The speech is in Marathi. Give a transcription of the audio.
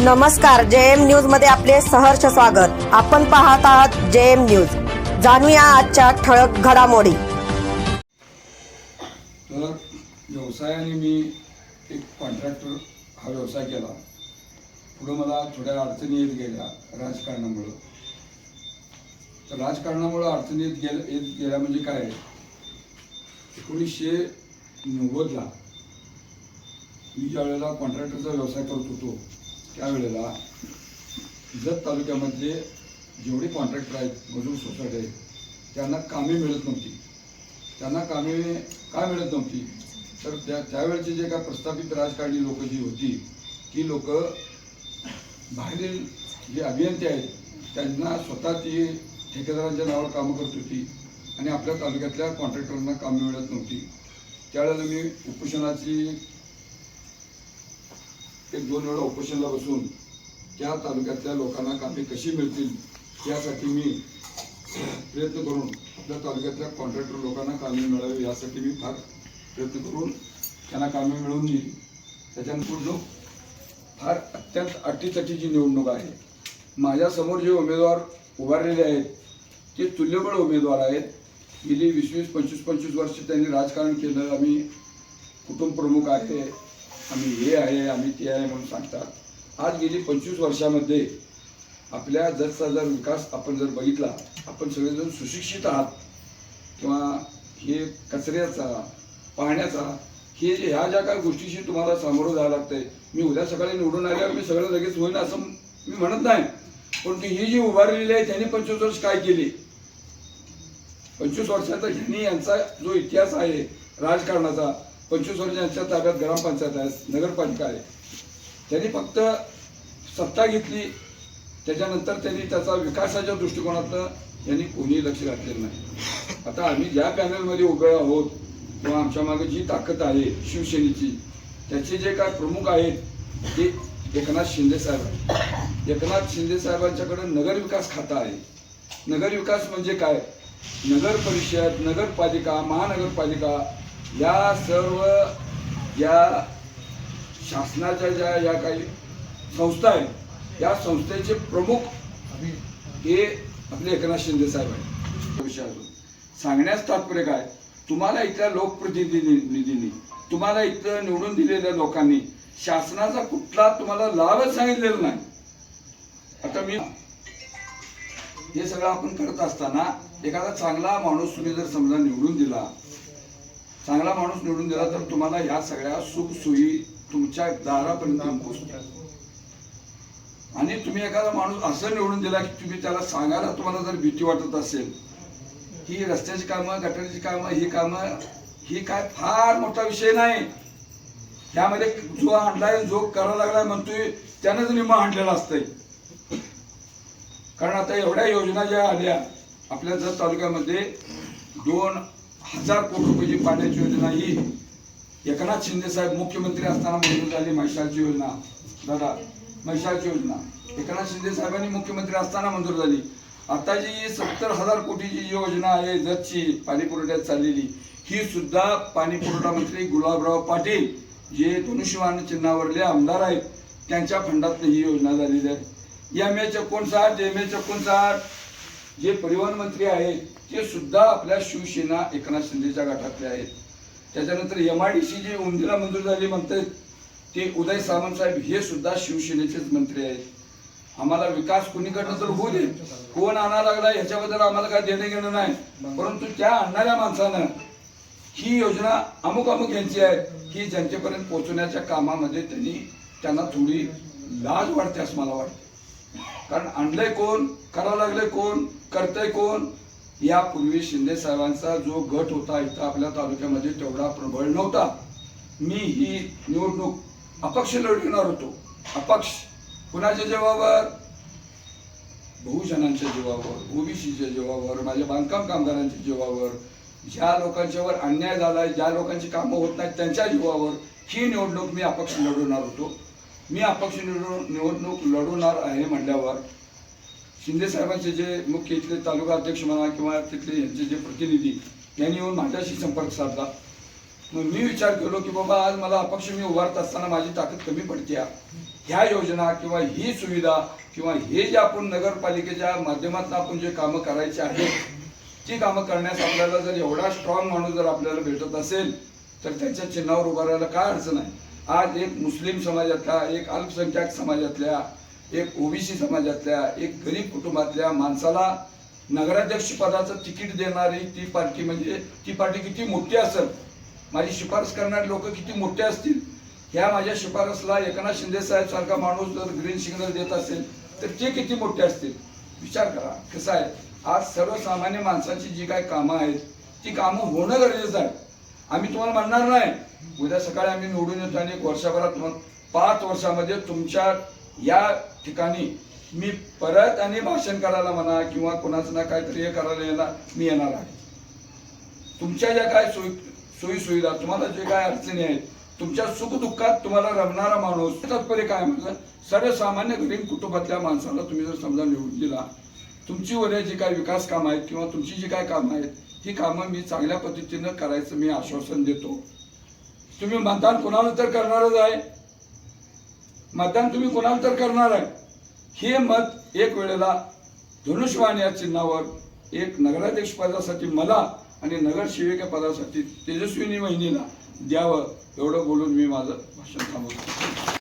नमस्कार जे एम न्यूजमध्ये आपले सहर्ष स्वागत. आपण पाहत आहात जे एम न्यूज. जाणूया आजच्या ठळक घडामोडी. तर व्यवसायाने मी एक कॉन्ट्रॅक्टर हा व्यवसाय केला. पुढं मला थोड्या अडचणी येत गेल्या राजकारणामुळं. तर राजकारणामुळं अडचणी येत गेल्या येत गेल्या म्हणजे काय? एकोणीसशे नव्वदला मी ज्या वेळेला कॉन्ट्रॅक्टरचा व्यवसाय करत होतो त्यावेळेला जत तालुक्यामधले जेवढे कॉन्ट्रॅक्टर आहेत मजूर सोसायटी आहेत त्यांना कामे मिळत नव्हती. त्यांना कामे का मिळत नव्हती? तर त्या त्यावेळचे जे काय प्रस्थापित राजकारणी लोक जी होती ती लोक बाहेरील जे अभियंते आहेत त्यांना स्वतः ती ठेकेदारांच्या नावावर कामं करत होती आणि आपल्या तालुक्यातल्या कॉन्ट्रॅक्टरांना कामं मिळत नव्हती. त्यावेळेला मी उपोषणाची एक दोन वेळा ऑपरेशनला बसून त्या तालुक्यातल्या लोकांना कामे कशी मिळतील यासाठी मी प्रयत्न करून आपल्या तालुक्यातल्या कॉन्ट्रॅक्टर लोकांना कामे मिळावी यासाठी मी फार प्रयत्न करून त्यांना कामे मिळवून दिली त्याच्यानंतर फार अत्यंत अटीतटीची निवडणूक आहे माझ्यासमोर जे उमेदवार उभारलेले आहेत ते तुल्यबळ उमेदवार आहेत. गेली वीस वीस पंचवीस पंचवीस वर्ष त्यांनी राजकारण केलं. आम्ही कुटुंब प्रमुख आहे. आम्ही हे आहे आम्ही ते आहे म्हणून सांगतात. आज गेली पंचवीस वर्षामध्ये आपल्या जसचा जर विकास आपण जर बघितला आपण सगळेजण सुशिक्षित आहात. किंवा हे कचऱ्याचा पाहण्याचा हे जे ह्या ज्या काही गोष्टीशी तुम्हाला सामोरं जावं लागतंय मी उद्या सकाळी निवडून आल्यावर मी सगळं लगेच होईन असं मी म्हणत नाही. पण ही जी उभारलेली आहे त्यांनी पंचवीस वर्ष काय केली? पंचवीस वर्षाचा ह्यांनी यांचा जो इतिहास आहे राजकारणाचा पंचवीस वर्षांच्या ताब्यात ग्रामपंचायत आहे नगरपालिका आहे. त्यांनी फक्त सत्ता घेतली त्याच्यानंतर त्यांनी त्याचा विकासाच्या दृष्टिकोनातनं यांनी कोणीही लक्ष घातलेलं नाही. आता आम्ही ज्या पॅनलमध्ये उभे आहोत किंवा आमच्या मागे जी ताकद आहे शिवसेनेची त्याचे जे काय प्रमुख आहेत ते एकनाथ शिंदे साहेब आहेत. एकनाथ शिंदे साहेबांच्याकडे नगरविकास खातं आहे. नगरविकास म्हणजे काय? नगर परिषद नगरपालिका महानगरपालिका या सर्व या शासनाच्या ज्या या काही संस्था आहेत या संस्थेचे प्रमुख हे आपले एकनाथ शिंदे साहेब आहेत. विषय अजून सांगण्यास तात्पर्य काय? तुम्हाला इथल्या लोकप्रतिनिधींनी तुम्हाला इथं निवडून दिलेल्या लोकांनी शासनाचा कुठला तुम्हाला लाभच सांगितलेला नाही. आता मी हे सगळं आपण करत असताना एखादा चांगला माणूस तुम्ही जर समजा निवडून दिला चांगला माणूस निवडून दिला तर तुम्हाला ह्या सगळ्या सुख सोयी तुमच्या दारापर्यंत पोहोचतात आणि तुम्ही एखादा माणूस असं निवडून दिला की तुम्ही त्याला सांगायला तुम्हाला जर भीती वाटत असेल की रस्त्याची कामं गटारीची कामं ही कामं ही काय फार मोठा विषय नाही. त्यामध्ये जो आणलाय जो करायला लागलाय म्हणतोय त्यानंच निम्मा आणलेला असतंय. कारण आता एवढ्या योजना ज्या आल्या आपल्या जत तालुक्यामध्ये दोन हजार कोटी रुपयाची पाण्याची योजना ही एकनाथ शिंदे साहेब मुख्यमंत्री असताना मंजूर झाली म्हैसाळची योजना. दादा म्हैसाळची योजना. एकनाथ शिंदे साहेबांनी मुख्यमंत्री असताना मंजूर झाली. आता जी सत्तर हजार कोटीची योजना आहे जतची पाणी पुरवठ्यात चाललेली ही सुद्धा पाणी पुरवठा मंत्री गुलाबराव पाटील जे धनुष्यवान चिन्हावरले आमदार आहेत त्यांच्या फंडातून ही योजना झालेली आहे. एम एच एकोणसाठ एम एच एकोणसाठ जे परिवहन मंत्री आहेत ते सुद्धा आपल्या शिवसेना एकनाथ शिंदेच्या गटातले आहेत. त्याच्यानंतर एम आय डी सी जे उंदीला मंजूर झाली म्हणतात ते उदय सामंत साहेब हे सुद्धा शिवसेनेचेच मंत्री आहेत. आम्हाला विकास कुणीकडनं तर होऊ दे. कोण आणा लागला ह्याच्याबद्दल आम्हाला काय देणं घेणं नाही. परंतु त्या आणणाऱ्या माणसानं ही योजना अमुक अमुक यांची आहे की जनतेपर्यंत पोहोचवण्याच्या कामामध्ये त्यांनी त्यांना थोडी लाज वाटते असं मला वाटतं. कारण आणलंय कोण करावं लागलंय कोण करतंय कोण यापूर्वी शिंदे साहेबांचा जो गट होता इथं आपल्या तालुक्यामध्ये तेवढा प्रबळ नव्हता. मी ही निवडणूक अपक्ष लढविणार होतो. अपक्ष कुणाच्या जीवावर बहुजनांच्या जीवावर ओबीसीच्या जीवावर माझ्या बांधकाम कामगारांच्या जीवावर ज्या लोकांच्यावर अन्याय झालाय ज्या लोकांची कामं होत नाहीत त्यांच्या जीवावर ही निवडणूक मी अपक्ष लढवणार होतो. मी अपक्ष निवडणूक निवडणूक लढवणार आहे म्हटल्यावर शिंदे साहेबांचे जे मुख्य इथले तालुका अध्यक्ष म्हणा किंवा तिथले यांचे जे प्रतिनिधी यांनी येऊन माझ्याशी संपर्क साधला. मग मी विचार केलो की बाबा आज मला अपक्ष मी उभारत असताना माझी ताकद कमी पडते ह्या योजना किंवा ही सुविधा किंवा हे जे आपण नगरपालिकेच्या माध्यमातून आपण जे कामं करायची आहेत ती कामं करण्यास आपल्याला जर एवढा स्ट्रॉंग माणूस जर आपल्याला भेटत असेल तर त्याच्या चिन्हावर उभारायला काय अडचण आहे? आज एक मुस्लिम समाजातल्या एक अल्पसंख्याक समाजातल्या एक ओबीसी समाजातल्या एक गरीब कुटुंबातल्या माणसाला नगराध्यक्ष पदाचं तिकीट देणारी ती पार्टी म्हणजे ती पार्टी किती मोठी असेल माझी शिफारस करणारे लोक किती मोठे असतील ह्या माझ्या शिफारसला एकनाथ शिंदे साहेब सारखा माणूस जर ग्रीन सिग्नल देत असेल तर ते किती मोठे असतील? विचार करा. कसं आहे? आज सर्वसामान्य माणसाची जी काही कामं आहेत ती कामं होणं गरजेचं आहे. आम्ही तुम्हाला म्हणणार नाही. उद्या सकाळी आम्ही निवडून येतो आणि एक वर्षभरात मग पाच वर्षामध्ये तुमच्या या ठिकाणी मी परत आणि भाषण करायला म्हणा किंवा कोणाचं ना काहीतरी हे करायला येणार मी येणार आहे. तुमच्या ज्या काय सोयी सोयी सुविधा तुम्हाला जे काय अडचणी आहेत तुमच्या सुखदुःखात तुम्हाला रमणारा माणूस तात्पर्य काय म्हटलं सर्वसामान्य गरीब कुटुंबातल्या माणसाला तुम्ही जर समजा निवडून दिला तुमची वरील जी काय विकास कामं आहेत किंवा तुमची जी काय कामं आहेत ही कामं मी चांगल्या पद्धतीनं करायचं मी आश्वासन देतो. तुम्ही मतदान कोणाला तर करणारच आहे. मतदान तुम्ही कोणाला तर करणार आहे. हे मत एक वेळेला धनुष्यवाण या चिन्हावर एक नगराध्यक्ष पदासाठी मला आणि नगरसेविका पदासाठी तेजस्विनी वहिनीला द्यावं एवढं बोलून मी माझं भाषण थांबवतो.